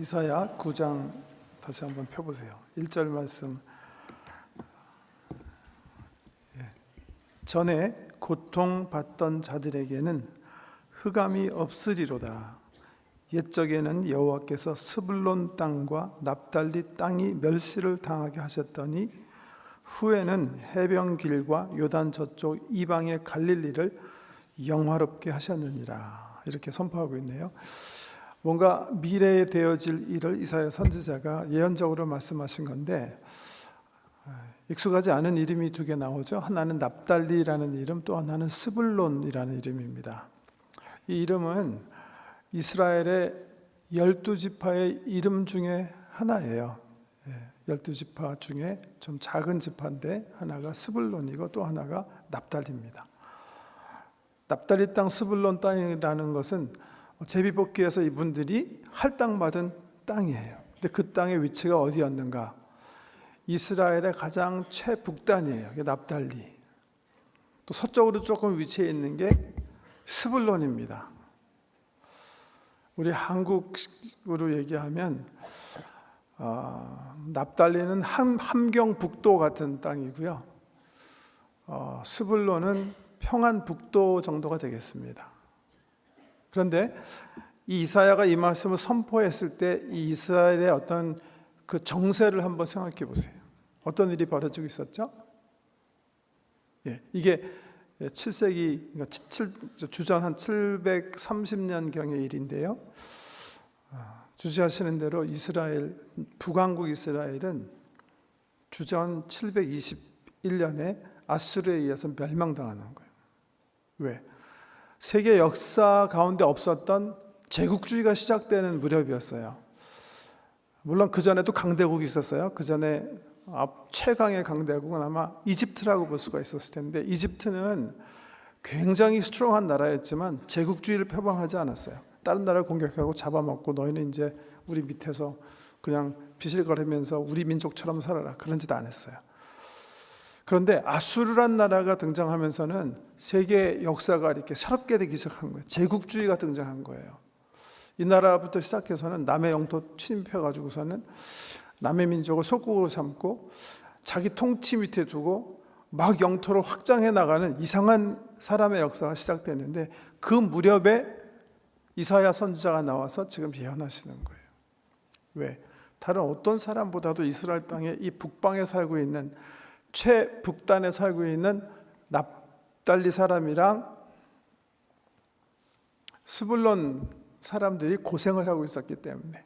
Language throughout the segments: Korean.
이사야 9장 다시 한번 펴보세요. 1절 말씀. 예. 전에 고통받던 자들에게는 흑암이 없으리로다. 옛적에는 여호와께서 스불론 땅과 납달리 땅이 멸시를 당하게 하셨더니 후에는 해변 길과 요단 저쪽 이방의 갈릴리를 영화롭게 하셨느니라. 이렇게 선포하고 있네요. 뭔가 미래에 되어질 일을 이사야 선지자가 예언적으로 말씀하신 건데 익숙하지 않은 이름이 두 개 나오죠. 하나는 납달리라는 이름, 또 하나는 스불론이라는 이름입니다. 이 이름은 이스라엘의 열두 지파의 이름 중에 하나예요. 예, 열두 지파 중에 좀 작은 지파인데 하나가 스불론이고 또 하나가 납달리입니다. 납달리 땅 스불론 땅이라는 것은 제비뽑기에서 이분들이 할당받은 땅이에요. 근데 그 땅의 위치가 어디였는가? 이스라엘의 가장 최북단이에요. 이게 납달리. 또 서쪽으로 조금 위치해 있는 게 스불론입니다. 우리 한국으로 얘기하면 어, 납달리는 함, 함경 북도 같은 땅이고요. 어, 스불론은 평안북도 정도가 되겠습니다. 그런데 이 이사야가 이 말씀을 선포했을 때 이 이스라엘의 어떤 그 정세를 한번 생각해 보세요. 어떤 일이 벌어지고 있었죠? 예, 이게 7세기 그러니까 7, 주전 한 730년 경의 일인데요. 아, 주지하시는 대로 이스라엘 북왕국 이스라엘은 주전 721년에 아수르에 의해서 멸망당하는 거예요. 왜? 세계 역사 가운데 없었던 제국주의가 시작되는 무렵이었어요. 물론 그 전에도 강대국이 있었어요. 그 전에 최강의 강대국은 아마 이집트라고 볼 수가 있었을 텐데 이집트는 굉장히 스트롱한 나라였지만 제국주의를 표방하지 않았어요. 다른 나라를 공격하고 잡아먹고 너희는 이제 우리 밑에서 그냥 비실거리면서 우리 민족처럼 살아라 그런 짓 안 했어요. 그런데 아수르란 나라가 등장하면서는 세계 역사가 이렇게 새롭게 되기 시작한 거예요. 제국주의가 등장한 거예요. 이 나라부터 시작해서는 남의 영토 침입해 가지고서는 남의 민족을 속국으로 삼고 자기 통치 밑에 두고 막 영토를 확장해 나가는 이상한 사람의 역사가 시작됐는데 그 무렵에 이사야 선지자가 나와서 지금 예언하시는 거예요. 왜? 다른 어떤 사람보다도 이스라엘 땅에 이 북방에 살고 있는 최북단에 살고 있는 납달리 사람이랑 스불론 사람들이 고생을 하고 있었기 때문에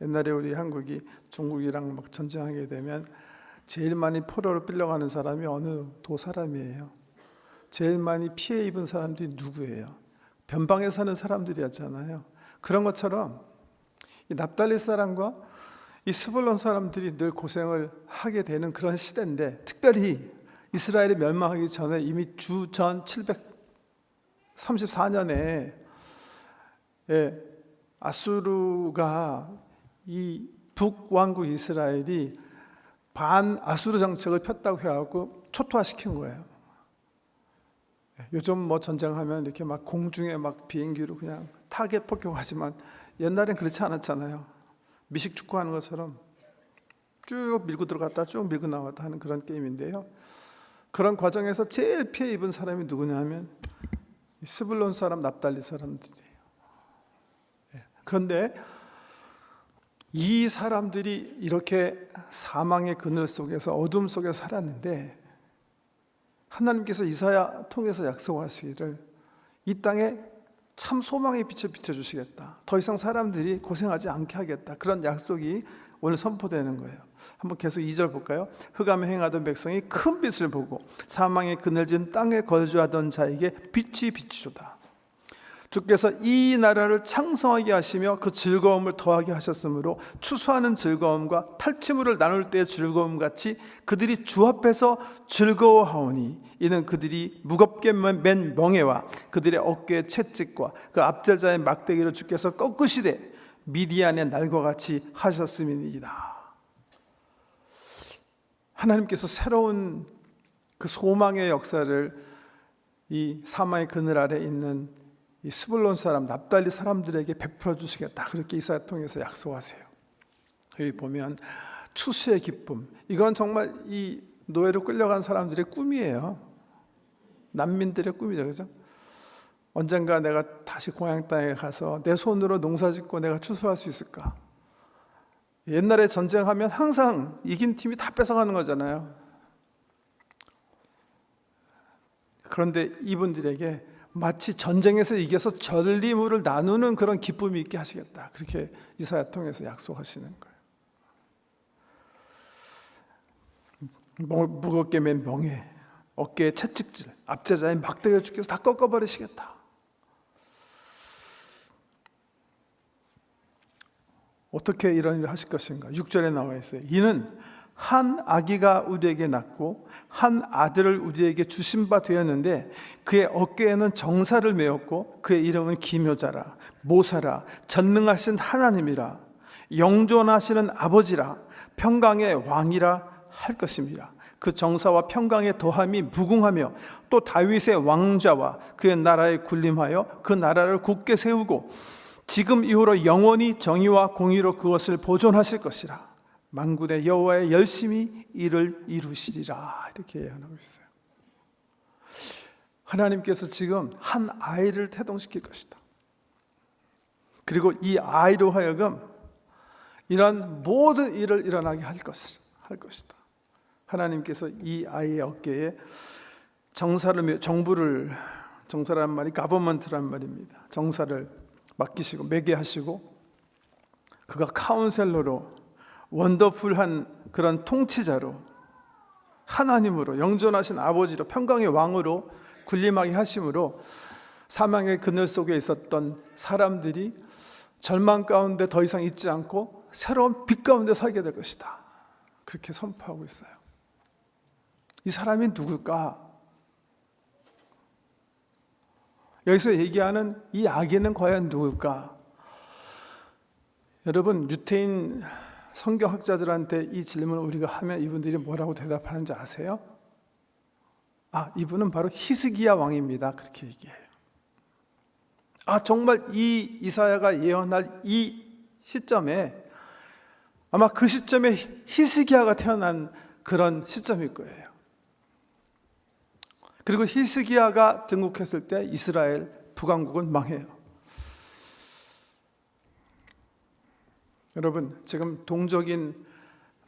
옛날에 우리 한국이 중국이랑 막 전쟁하게 되면 제일 많이 포로로 끌려가는 사람이 어느 도 사람이에요. 제일 많이 피해 입은 사람들이 누구예요? 변방에 사는 사람들이었잖아요. 그런 것처럼 이 납달리 사람과 이 스불론 사람들이 늘 고생을 하게 되는 그런 시대인데 특별히 이스라엘이 멸망하기 전에 이미 주전 734년에 예, 아수르가 이 북왕국 이스라엘이 반 아수르 정책을 폈다고 해갖고 초토화시킨 거예요. 예, 요즘 뭐 전쟁하면 이렇게 막 공중에 막 비행기로 그냥 타겟 폭격하지만 옛날엔 그렇지 않았잖아요. 미식 축구하는 것처럼 쭉 밀고 들어갔다 쭉 밀고 나왔다 하는 그런 게임인데요. 그런 과정에서 제일 피해 입은 사람이 누구냐 하면 스불론 사람, 납달리 사람들이에요. 예, 그런데 이 사람들이 이렇게 사망의 그늘 속에서 어둠 속에 살았는데 하나님께서 이사야 통해서 약속하시기를 이 땅에 참 소망의 빛을 비춰주시겠다. 더 이상 사람들이 고생하지 않게 하겠다. 그런 약속이 오늘 선포되는 거예요. 한번 계속 2절 볼까요? 흑암에 행하던 백성이 큰 빛을 보고 사망의 그늘진 땅에 거주하던 자에게 빛이 비치도다. 주께서 이 나라를 창성하게 하시며 그 즐거움을 더하게 하셨으므로 추수하는 즐거움과 탈취물을 나눌 때의 즐거움 같이 그들이 주 앞에서 즐거워하오니 이는 그들이 무겁게 맨 멍에와 그들의 어깨의 채찍과 그 앞절자의 막대기를 주께서 꺾으시되 미디안의 날과 같이 하셨음이니이다. 하나님께서 새로운 그 소망의 역사를 이 사마의 그늘 아래 있는 이 스불론 사람 납달리 사람들에게 베풀어 주시겠다. 그렇게 이사야 통해서 약속하세요. 여기 보면 추수의 기쁨. 이건 정말 이 노예로 끌려간 사람들의 꿈이에요. 난민들의 꿈이죠. 그죠? 언젠가 내가 다시 고향 땅에 가서 내 손으로 농사 짓고 내가 추수할 수 있을까? 옛날에 전쟁하면 항상 이긴 팀이 다 뺏어가는 거잖아요. 그런데 이분들에게 마치 전쟁에서 이겨서 전리물을 나누는 그런 기쁨이 있게 하시겠다. 그렇게 이사야 통해서 약속하시는 거예요. 무- 무겁게 맨 멍에 어깨에 채찍질, 앞제자의 막대기를 주께서 다 꺾어버리시겠다. 어떻게 이런 일을 하실 것인가? 6절에 나와 있어요. 이는 한 아기가 우리에게 낳고 한 아들을 우리에게 주신 바 되었는데 그의 어깨에는 정사를 메었고 그의 이름은 기묘자라 모사라 전능하신 하나님이라 영존하시는 아버지라 평강의 왕이라 할 것입니다. 그 정사와 평강의 더함이 무궁하며 또 다윗의 왕자와 그의 나라에 군림하여 그 나라를 굳게 세우고 지금 이후로 영원히 정의와 공의로 그것을 보존하실 것이라. 만군의 여호와의 열심히 이를 이루시리라 이렇게 예언하고 있어요. 하나님께서 지금 한 아이를 태동시킬 것이다. 그리고 이 아이로 하여금 이런 모든 일을 일어나게 할 것을 할 것이다. 하나님께서 이 아이의 어깨에 정사를 정부를 정사란 말이 가버먼트란 말입니다. 정사를 맡기시고 매게 하시고 그가 카운셀러로 원더풀한 그런 통치자로 하나님으로 영존하신 아버지로 평강의 왕으로 군림하게 하심으로 사망의 그늘 속에 있었던 사람들이 절망 가운데 더 이상 있지 않고 새로운 빛 가운데 살게 될 것이다. 그렇게 선포하고 있어요. 이 사람이 누굴까? 여기서 얘기하는 이 아기는 과연 누굴까? 여러분 유태인 성경학자들한테 이 질문을 우리가 하면 이분들이 뭐라고 대답하는지 아세요? 아, 이분은 바로 히스기야 왕입니다. 그렇게 얘기해요. 아, 정말 이 이사야가 예언할 이 시점에 아마 그 시점에 히스기야가 태어난 그런 시점일 거예요. 그리고 히스기야가 등국했을 때 이스라엘 북왕국은 망해요. 여러분, 지금 동족인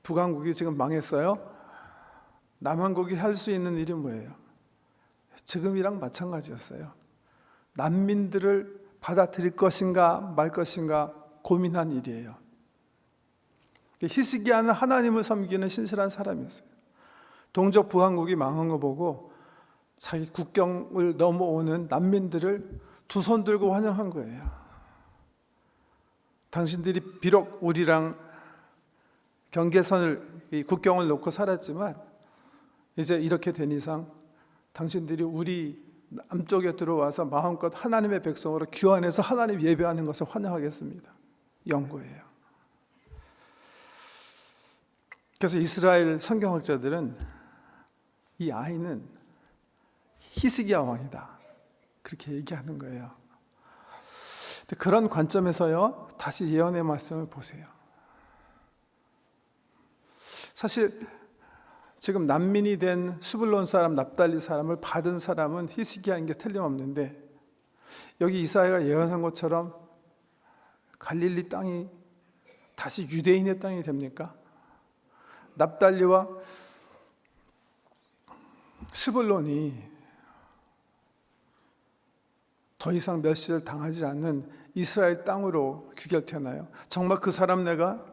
북왕국이 지금 망했어요. 남한국이 할 수 있는 일이 뭐예요? 지금이랑 마찬가지였어요. 난민들을 받아들일 것인가 말 것인가 고민한 일이에요. 히스기야는 하나님을 섬기는 신실한 사람이었어요. 동족 부왕국이 망한 거 보고 자기 국경을 넘어오는 난민들을 두 손 들고 환영한 거예요. 당신들이 비록 우리랑 경계선을 이 국경을 놓고 살았지만 이제 이렇게 된 이상 당신들이 우리 남쪽에 들어와서 마음껏 하나님의 백성으로 귀환해서 하나님 예배하는 것을 환영하겠습니다. 연고예요. 그래서 이스라엘 성경학자들은 이 아이는 히스기야 왕이다. 그렇게 얘기하는 거예요. 그런 관점에서요, 다시 예언의 말씀을 보세요. 사실 지금 난민이 된 수블론 사람, 납달리 사람을 받은 사람은 히스기야인 게 틀림없는데 여기 이사야가 예언한 것처럼 갈릴리 땅이 다시 유대인의 땅이 됩니까? 납달리와 스불론이 더 이상 멸시를 당하지 않는 이스라엘 땅으로 귀결되나요? 정말 그 사람 내가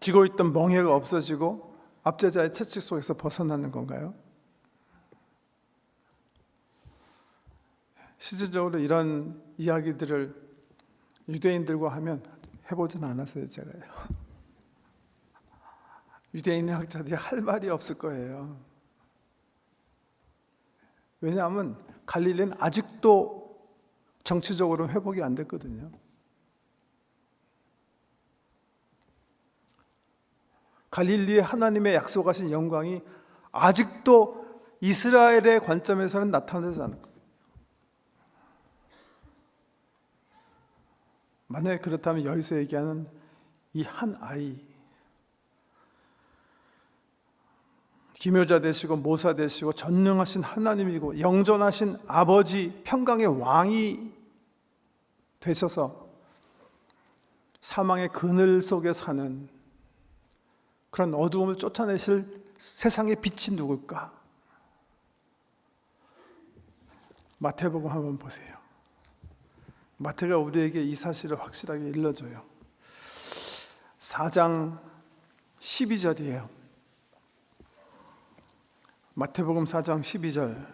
쥐고 있던 멍해가 없어지고 압제자의 채찍 속에서 벗어나는 건가요? 실질적으로 이런 이야기들을 유대인들과 하면 해보진 않았어요, 제가요. 유대인의 학자들이 할 말이 없을 거예요. 왜냐하면 갈릴리는 아직도 정치적으로 회복이 안 됐거든요. 갈릴리에 하나님의 약속하신 영광이 아직도 이스라엘의 관점에서는 나타나지 않을 거예요. 만약에 그렇다면 여기서 얘기하는 이 한 아이, 기묘자 되시고 모사 되시고 전능하신 하나님이고 영존하신 아버지 평강의 왕이 되셔서 사망의 그늘 속에 사는 그런 어두움을 쫓아내실 세상의 빛이 누굴까? 마태복음 한번 보세요. 마태가 우리에게 이 사실을 확실하게 일러줘요. 4장 12절이에요. 마태복음 4장 12절.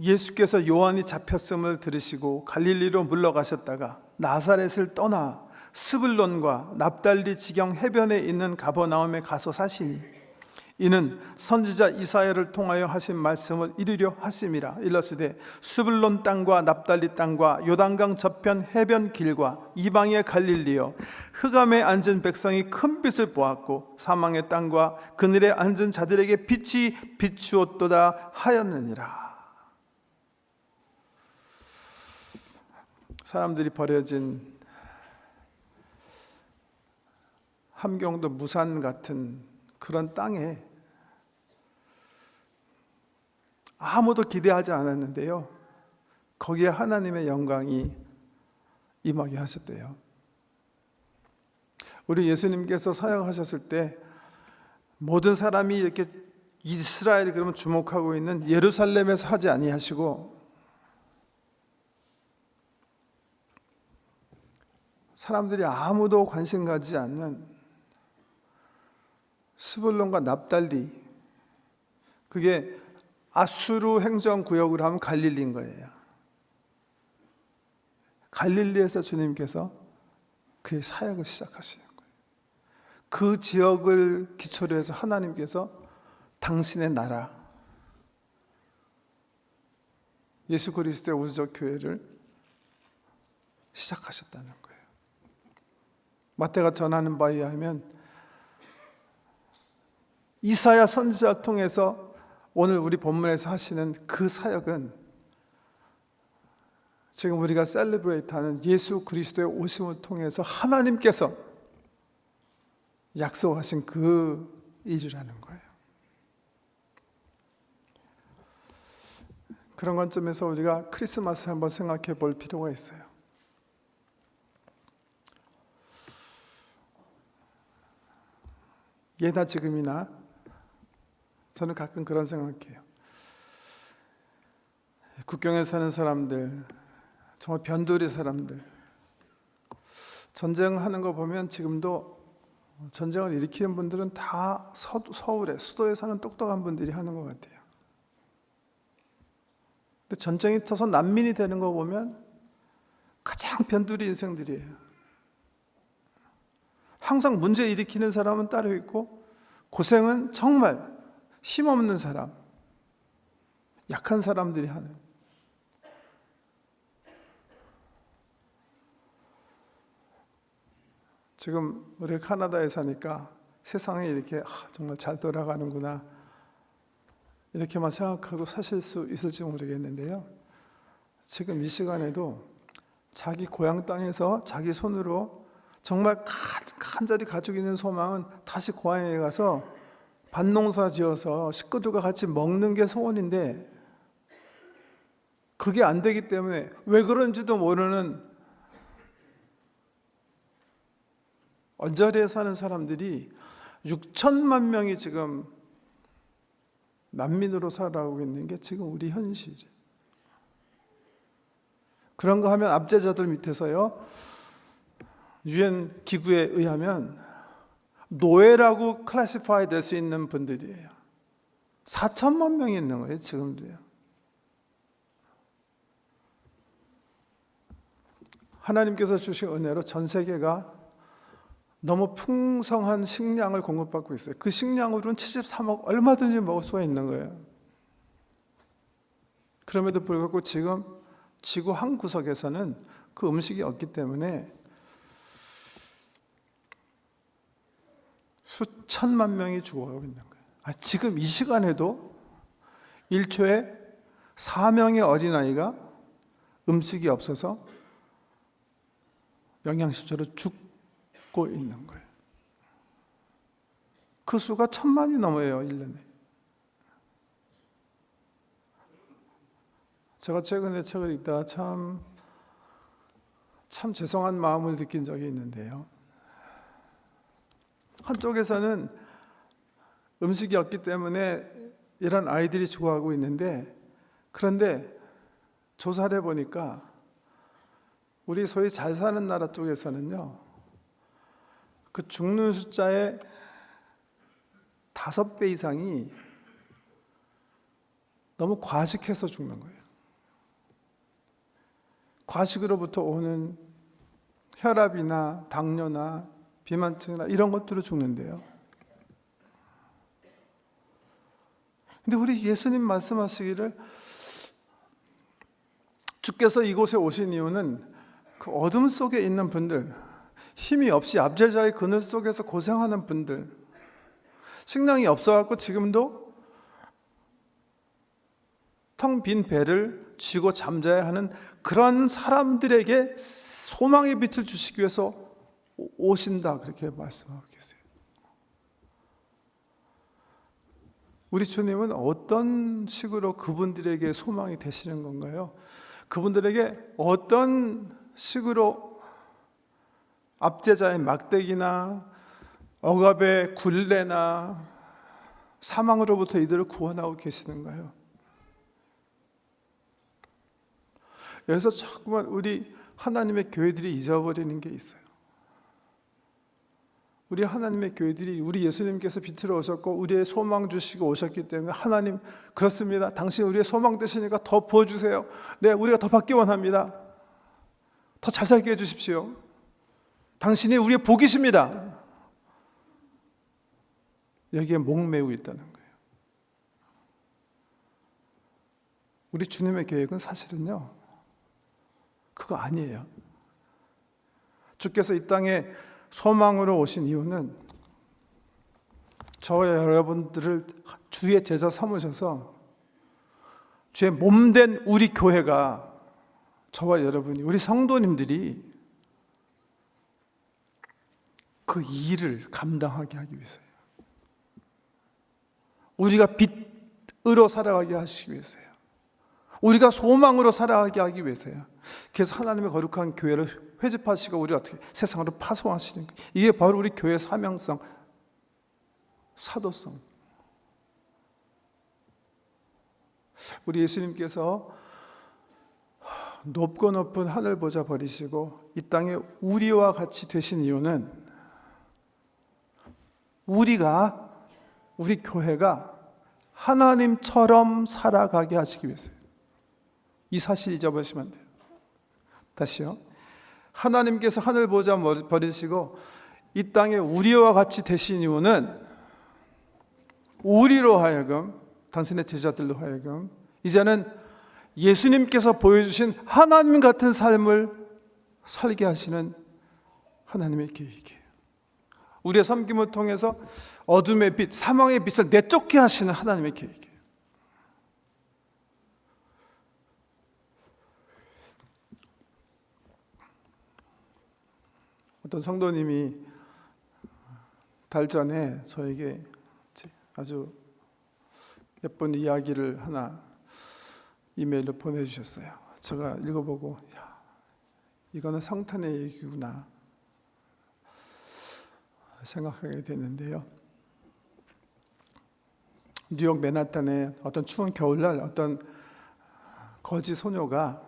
예수께서 요한이 잡혔음을 들으시고 갈릴리로 물러가셨다가 나사렛을 떠나 스불론과 납달리 지경 해변에 있는 가버나움에 가서 사시니 이는 선지자 이사야를 통하여 하신 말씀을 이루려 하심이라. 일러스되 스불론 땅과 납달리 땅과 요단강 저편 해변 길과 이방의 갈릴리여 흑암에 앉은 백성이 큰 빛을 보았고 사망의 땅과 그늘에 앉은 자들에게 빛이 비추었도다 하였느니라. 사람들이 버려진 함경도 무산 같은 그런 땅에 아무도 기대하지 않았는데요. 거기에 하나님의 영광이 임하게 하셨대요. 우리 예수님께서 사역하셨을 때 모든 사람이 이렇게 이스라엘 그러면 주목하고 있는 예루살렘에서 하지 아니하시고 사람들이 아무도 관심 가지지 않는 스불론과 납달리 그게 아수르 행정구역으로 하면 갈릴리인 거예요. 갈릴리에서 주님께서 그의 사역을 시작하시는 거예요. 그 지역을 기초로 해서 하나님께서 당신의 나라 예수 그리스도의 우주적 교회를 시작하셨다는 거예요. 마태가 전하는 바에 의하면 이사야 선지자를 통해서 오늘 우리 본문에서 하시는 그 사역은 지금 우리가 셀리브레이트하는 예수 그리스도의 오심을 통해서 하나님께서 약속하신 그 일이라는 거예요. 그런 관점에서 우리가 크리스마스 한번 생각해 볼 필요가 있어요. 예나 지금이나 저는 가끔 그런 생각해요. 국경에 사는 사람들, 정말 변두리 사람들, 전쟁하는 거 보면 지금도 전쟁을 일으키는 분들은 다 서, 서울에, 수도에 사는 똑똑한 분들이 하는 것 같아요. 근데 전쟁이 터서 난민이 되는 거 보면 가장 변두리 인생들이에요. 항상 문제 일으키는 사람은 따로 있고 고생은 정말 힘없는 사람, 약한 사람들이 하는. 지금 우리 카나다에 사니까 세상이 이렇게 아, 정말 잘 돌아가는구나 이렇게만 생각하고 사실 수 있을지 모르겠는데요. 지금 이 시간에도 자기 고향 땅에서 자기 손으로 정말 간절히 가지고 있는 소망은 다시 고향에 가서 밭농사 지어서 식구들과 같이 먹는 게 소원인데 그게 안 되기 때문에 왜 그런지도 모르는 언저리에 사는 사람들이 6천만 명이 지금 난민으로 살아가고 있는 게 지금 우리 현실이에요. 그런 거 하면 압제자들 밑에서요. 유엔 기구에 의하면 노예라고 클래시파이 될 수 있는 분들이에요. 4천만 명이 있는 거예요, 지금도요. 하나님께서 주신 은혜로 전 세계가 너무 풍성한 식량을 공급받고 있어요. 그 식량으로는 73억 얼마든지 먹을 수가 있는 거예요. 그럼에도 불구하고 지금 지구 한 구석에서는 그 음식이 없기 때문에 수천만 명이 죽어가고 있는 거예요. 아, 지금 이 시간에도 1초에 사명의 어린아이가 음식이 없어서 영양실조로 죽고 있는 거예요. 그 수가 천만이 넘어요, 1년에. 제가 최근에 책을 읽다가 참, 참 죄송한 마음을 느낀 적이 있는데요. 한쪽에서는 음식이 없기 때문에 이런 아이들이 죽어가고 있는데, 그런데 조사를 해보니까 우리 소위 잘 사는 나라 쪽에서는요, 그 죽는 숫자의 다섯 배 이상이 너무 과식해서 죽는 거예요. 과식으로부터 오는 혈압이나 당뇨나 비만증이나 이런 것들로 죽는데요. 근데 우리 예수님 말씀하시기를 주께서 이곳에 오신 이유는 그 어둠 속에 있는 분들, 힘이 없이 압제자의 그늘 속에서 고생하는 분들, 식량이 없어갖고 지금도 텅 빈 배를 쥐고 잠자야 하는 그런 사람들에게 소망의 빛을 주시기 위해서 오- 오신다 그렇게 말씀하고 계세요. 우리 주님은 어떤 식으로 그분들에게 소망이 되시는 건가요? 그분들에게 어떤 식으로 압제자의 막대기나 억압의 굴레나 사망으로부터 이들을 구원하고 계시는가요? 여기서 자꾸만 우리 하나님의 교회들이 잊어버리는 게 있어요. 우리 하나님의 교회들이 우리 예수님께서 빛으로 오셨고 우리의 소망 주시고 오셨기 때문에 하나님 그렇습니다. 당신 우리의 소망 되시니까 더 부어 주세요. 네, 우리가 더 받기 원합니다. 더 잘 살게 해 주십시오. 당신이 우리의 복이십니다. 여기에 목매고 있다는 거예요. 우리 주님의 계획은 사실은요. 그거 아니에요. 주께서 이 땅에 소망으로 오신 이유는 저와 여러분들을 주의 제자 삼으셔서 주의 몸된 우리 교회가 저와 여러분이 우리 성도님들이 그 일을 감당하게 하기 위해서예요. 우리가 빛으로 살아가게 하시기 위해서요. 우리가 소망으로 살아가게 하기 위해서요. 그래서 하나님의 거룩한 교회를 회집하시고 우리 어떻게 세상으로 파송하시는 거예요. 이게 바로 우리 교회 사명성, 사도성. 우리 예수님께서 높고 높은 하늘 보좌 버리시고 이 땅에 우리와 같이 되신 이유는 우리가 우리 교회가 하나님처럼 살아가게 하시기 위해서요. 이 사실 잊어버리시면 안 돼요. 다시요. 하나님께서 하늘 보좌 버리시고 이 땅에 우리와 같이 되신 이유는 우리로 하여금 당신의 제자들로 하여금 이제는 예수님께서 보여주신 하나님 같은 삶을 살게 하시는 하나님의 계획이에요. 우리의 섬김을 통해서 어둠의 빛, 사망의 빛을 내쫓게 하시는 하나님의 계획이에요. 어떤 성도님이 달 전에 저에게 아주 예쁜 이야기를 하나 이메일로 보내주셨어요. 제가 읽어보고 야, 이거는 성탄의 얘기구나 생각하게 됐는데요. 뉴욕 맨하탄의 어떤 추운 겨울날 어떤 거지 소녀가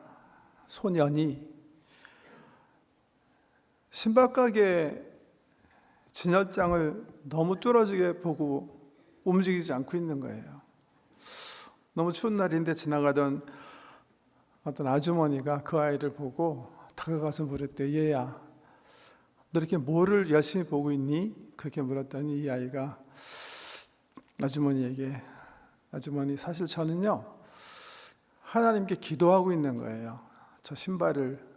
소년이 신발 가게 진열장을 너무 뚫어지게 보고 움직이지 않고 있는 거예요. 너무 추운 날인데 지나가던 어떤 아주머니가 그 아이를 보고 다가가서 물었대. 얘야, 너 이렇게 뭐를 열심히 보고 있니? 그렇게 물었더니 이 아이가 아주머니에게 아주머니 사실 저는요 하나님께 기도하고 있는 거예요. 저 신발을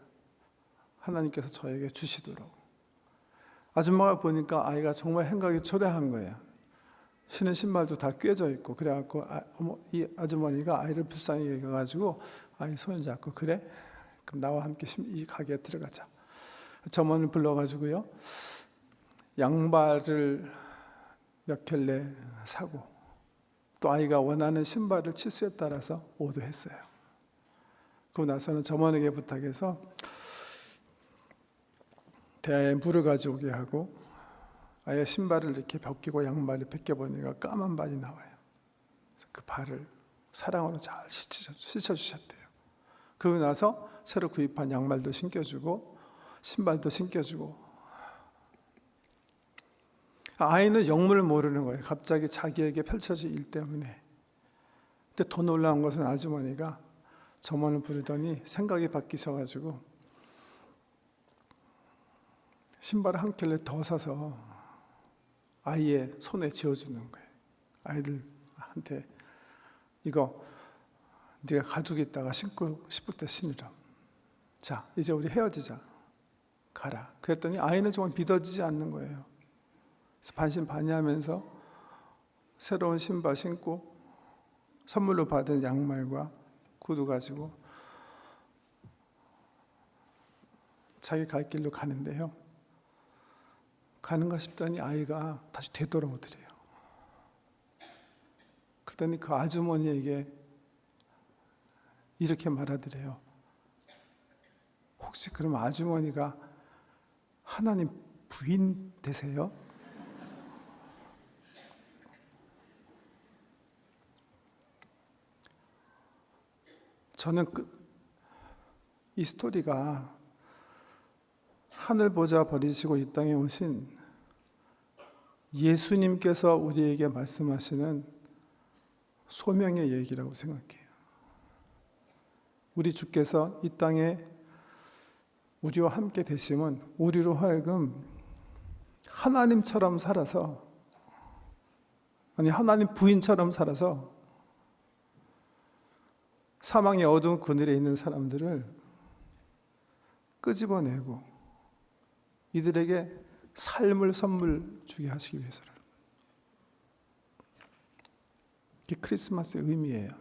하나님께서 저에게 주시도록. 아줌마가 보니까 아이가 정말 행각이 초래한 거예요. 신은 신발도 다 꿰져 있고 그래갖고 아, 어머, 이 아주머니가 아이를 불쌍히 여겨가지고 아이 손을 잡고 그래 그럼 나와 함께 신- 이 가게에 들어가자 점원을 불러가지고요 양발을 몇 켤레 사고 또 아이가 원하는 신발을 치수에 따라서 오더했어요. 그러고 나서는 점원에게 부탁해서 대야에 물을 가져오게 하고 아예 신발을 이렇게 벗기고 양말을 벗겨보니까 까만 발이 나와요. 그 발을 사랑으로 잘 씻어, 씻어주셨대요. 그러고 나서 새로 구입한 양말도 신겨주고 신발도 신겨주고 아이는 영문을 모르는 거예요. 갑자기 자기에게 펼쳐진 일 때문에. 근데 더 놀라운 것은 아주머니가 점원을 부르더니 생각이 바뀌셔가지고 신발을 한 켤레 더 사서 아이의 손에 쥐어주는 거예요. 아이들한테 이거 네가 가지고 있다가 신고 싶을 때 신으라. 자, 이제 우리 헤어지자. 가라. 그랬더니 아이는 정말 믿어지지 않는 거예요. 그래서 반신반의하면서 새로운 신발 신고 선물로 받은 양말과 구두 가지고 자기 갈 길로 가는데요. 가는가 싶더니 아이가 다시 되돌아오더래요. 그랬더니 그 아주머니에게 이렇게 말하더래요. 혹시 그럼 아주머니가 하나님 부인 되세요? 저는 그, 이 스토리가 하늘 보자 버리시고 이 땅에 오신 예수님께서 우리에게 말씀하시는 소명의 얘기라고 생각해요. 우리 주께서 이 땅에 우리와 함께 되심은 우리로 하여금 하나님처럼 살아서 아니 하나님 부인처럼 살아서 사망의 어두운 그늘에 있는 사람들을 끄집어내고 이들에게 삶을 선물 주게 하시기 위해서를. 이게 크리스마스의 의미예요.